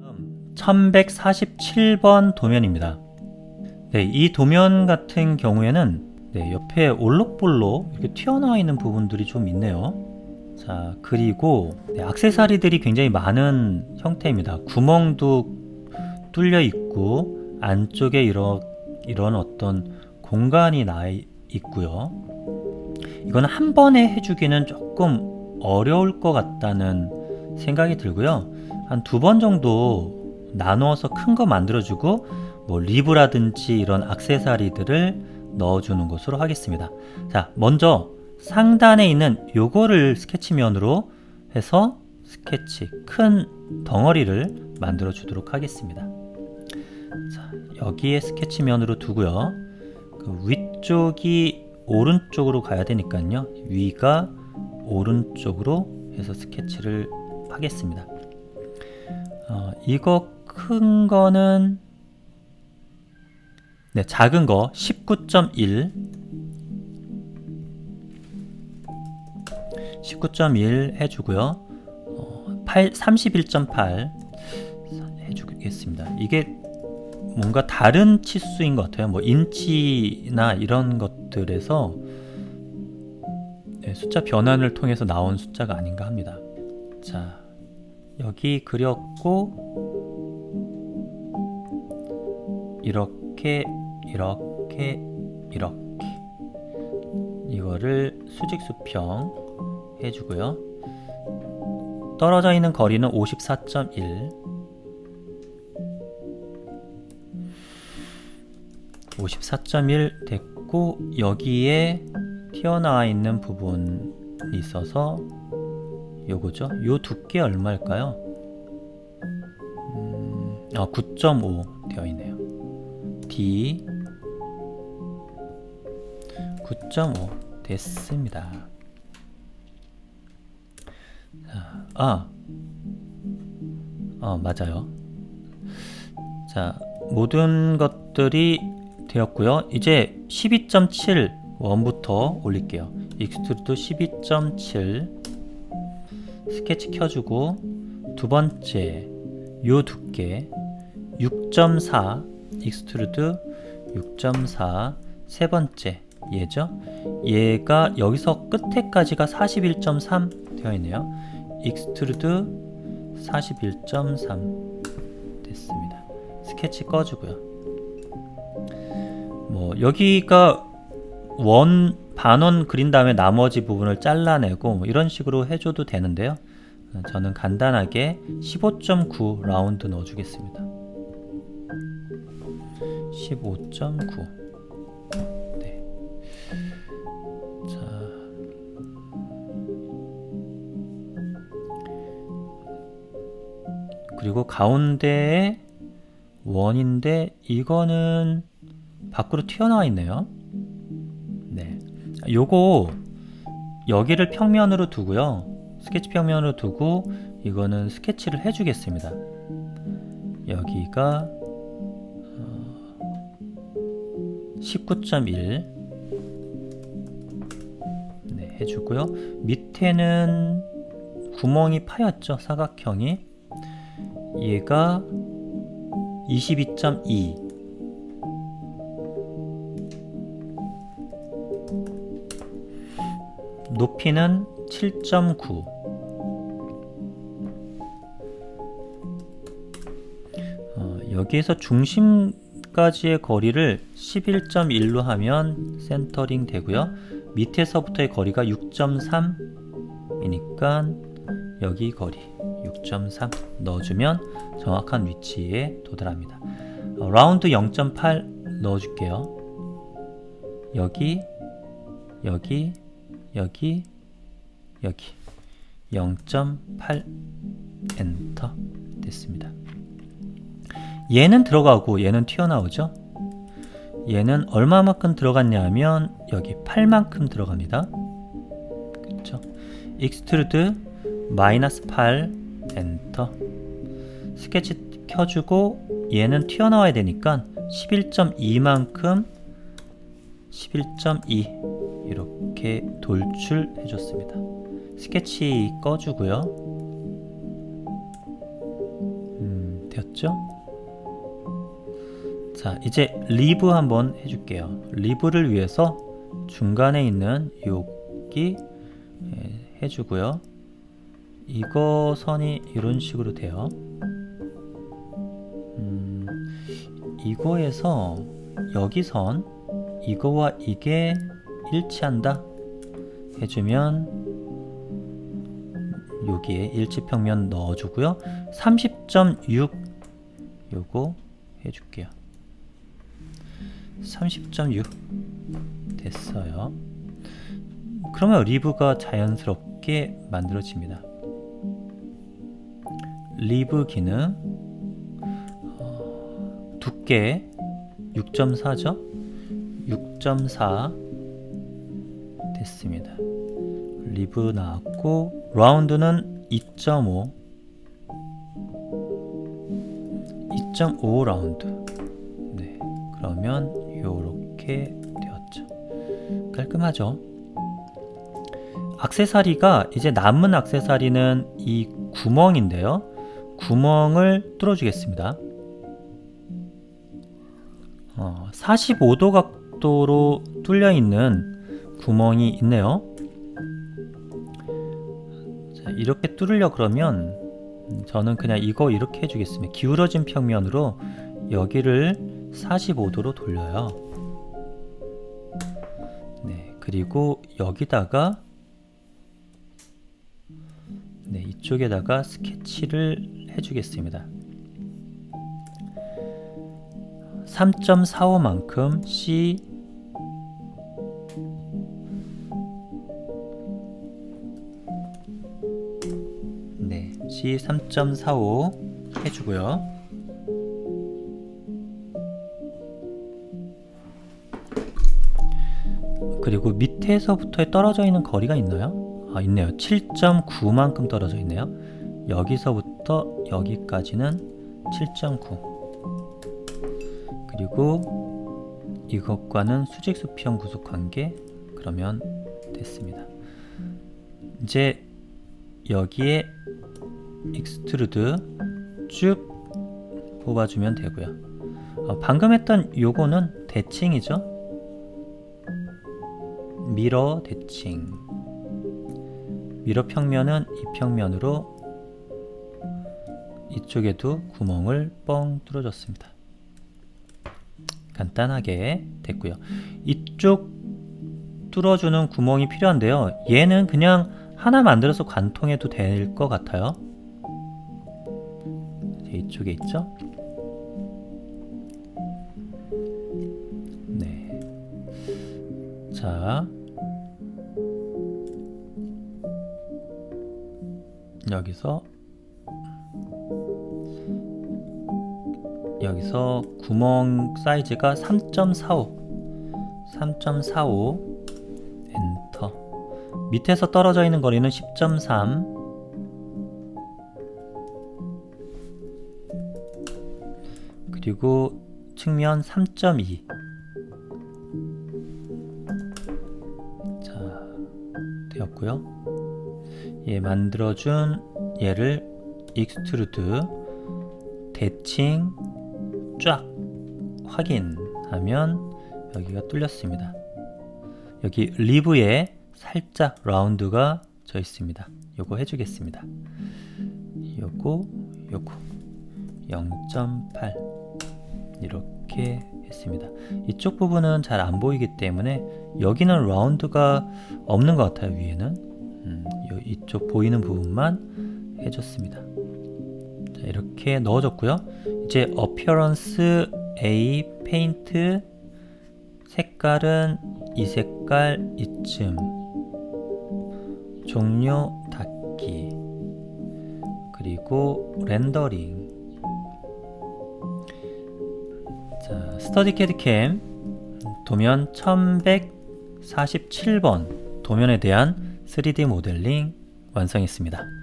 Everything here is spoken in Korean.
다음 1147번 도면입니다. 네, 이 도면 같은 경우에는 네, 옆에 올록볼록 이렇게 튀어나와 있는 부분들이 좀 있네요. 자, 그리고 네, 악세사리들이 굉장히 많은 형태입니다. 구멍도 뚫려 있고 안쪽에 이런 이런 어떤 공간이 나 있고요. 이거는 한 번에 해주기는 조금 어려울 것 같다는 생각이 들고요. 한 두 번 정도 나누어서 큰 거 만들어주고 뭐 리브라든지 이런 악세사리들을 넣어주는 것으로 하겠습니다. 자, 먼저 상단에 있는 요거를 스케치면으로 해서 스케치 큰 덩어리를 만들어 주도록 하겠습니다. 자, 여기에 스케치면으로 두고요. 그 위쪽이 오른쪽으로 가야 되니까요. 위가 오른쪽으로 해서 스케치를 하겠습니다. 어, 이거 큰 거는 네, 작은 거 19.1 19.1 해주고요. 어, 8, 31.8 해주겠습니다. 이게 뭔가 다른 치수인 것 같아요. 뭐 인치나 이런 것들에서 네, 숫자 변환을 통해서 나온 숫자가 아닌가 합니다. 자, 여기 그렸고 이렇게 이렇게 이렇게 이거를 수직 수평 해주고요. 떨어져 있는 거리는 54.1 54.1 됐고 여기에 튀어나와 있는 부분이 있어서 요거죠. 요 두께 얼마일까요? 음, 아, 9.5 되어 있네요. D 9.5 됐습니다. 자, 아, 어 맞아요. 자 모든 것들이 되었고요. 이제 12.7 원부터 올릴게요. 익스트루드 12.7 스케치 켜주고 두 번째 요 두께 6.4 익스트루드 6.4 세 번째 얘죠. 얘가 여기서 끝에까지가 41.3 되어 있네요. 익스트루드 41.3 됐습니다. 스케치 꺼주고요. 뭐 여기가 원 반원 그린 다음에 나머지 부분을 잘라내고 뭐 이런 식으로 해줘도 되는데요. 어, 저는 간단하게 15.9 라운드 넣어주겠습니다. 15.9 네. 자 그리고 가운데에 원인데 이거는 밖으로 튀어나와 있네요. 네. 요거 여기를 평면으로 두고요. 스케치 평면으로 두고 이거는 스케치를 해 주겠습니다. 여기가 어, 19.1 네, 해주고요. 밑에는 구멍이 파였죠. 사각형이 얘가 22.2 높이는 7.9 어, 여기에서 중심까지의 거리를 11.1로 하면 센터링 되고요. 밑에서부터의 거리가 6.3 이니까 여기 거리 6.3 넣어주면 정확한 위치에 도달합니다. 어, 라운드 0.8 넣어줄게요. 여기 여기 여기 여기 0.8 엔터 됐습니다. 얘는 들어가고 얘는 튀어나오죠. 얘는 얼마만큼 들어갔냐면 여기 8만큼 들어갑니다. 그렇죠? 익스트루드 마이너스 8 엔터 스케치 켜주고 얘는 튀어나와야 되니까 11.2만큼 11.2 이렇게 돌출해 줬습니다. 스케치 꺼주고요. 음, 되었죠? 자, 이제 리브 한번 해줄게요. 리브를 위해서 중간에 있는 여기 예, 해주고요. 이거 선이 이런 식으로 돼요. 음, 이거에서 여기 선 이거와 이게 일치한다 해주면 여기에 일치평면 넣어주고요. 30.6 요거 해줄게요. 30.6 됐어요. 그러면 리브가 자연스럽게 만들어집니다. 리브 기능 어, 두께 6.4죠? 6.4 됐습니다. 리브 나왔고 라운드는 2.5 2.5 라운드. 네 그러면 요렇게 되었죠. 깔끔하죠? 악세사리가 이제 남은 악세사리는 이 구멍인데요. 구멍을 뚫어 주겠습니다. 어, 45도 각도로 뚫려 있는 구멍이 있네요. 자, 이렇게 뚫으려 그러면 음, 저는 그냥 이거 이렇게 해주겠습니다. 기울어진 평면으로 여기를 45도로 돌려요. 네, 그리고 여기다가 네, 이쪽에다가 스케치를 해주겠습니다. 3.45만큼 C 네, C 3.45 해주고요. 그리고 밑에서부터 떨어져 있는 거리가 있나요? 아, 있네요. 7.9만큼 떨어져 있네요. 여기서부터 여기까지는 7.9. 그리고 이것과는 수직수평 구속 관계 그러면 됐습니다. 이제 여기에 익스트루드 쭉 뽑아주면 되고요. 어, 방금 했던 요거는 대칭이죠. 미러 대칭. 미러 평면은 이 평면으로 이쪽에도 구멍을 뻥 뚫어줬습니다. 간단하게 됐고요. 이쪽 뚫어주는 구멍이 필요한데요. 얘는 그냥 하나 만들어서 관통해도 될 것 같아요. 이쪽에 있죠? 네. 자. 여기서 여기서 구멍 사이즈가 3.45 3.45 엔터 밑에서 떨어져 있는 거리는 10.3 그리고 측면 3.2 자, 되었고요. 얘 만들어준 얘를 익스트루드 대칭 쫙 확인하면 여기가 뚫렸습니다. 여기 리브에 살짝 라운드가 져 있습니다. 요거 해주겠습니다. 요거 요거 0.8 이렇게 했습니다. 이쪽 부분은 잘 안 보이기 때문에 여기는 라운드가 없는 것 같아요. 위에는 음, 요 이쪽 보이는 부분만 해줬습니다. 자, 이렇게 넣어줬고요. 이제 appearance A 페인트 색깔은 이 색깔 이쯤 종료 닫기 그리고 렌더링 자 스터디 캐드캠 도면 1147번 도면에 대한 3D 모델링 완성했습니다.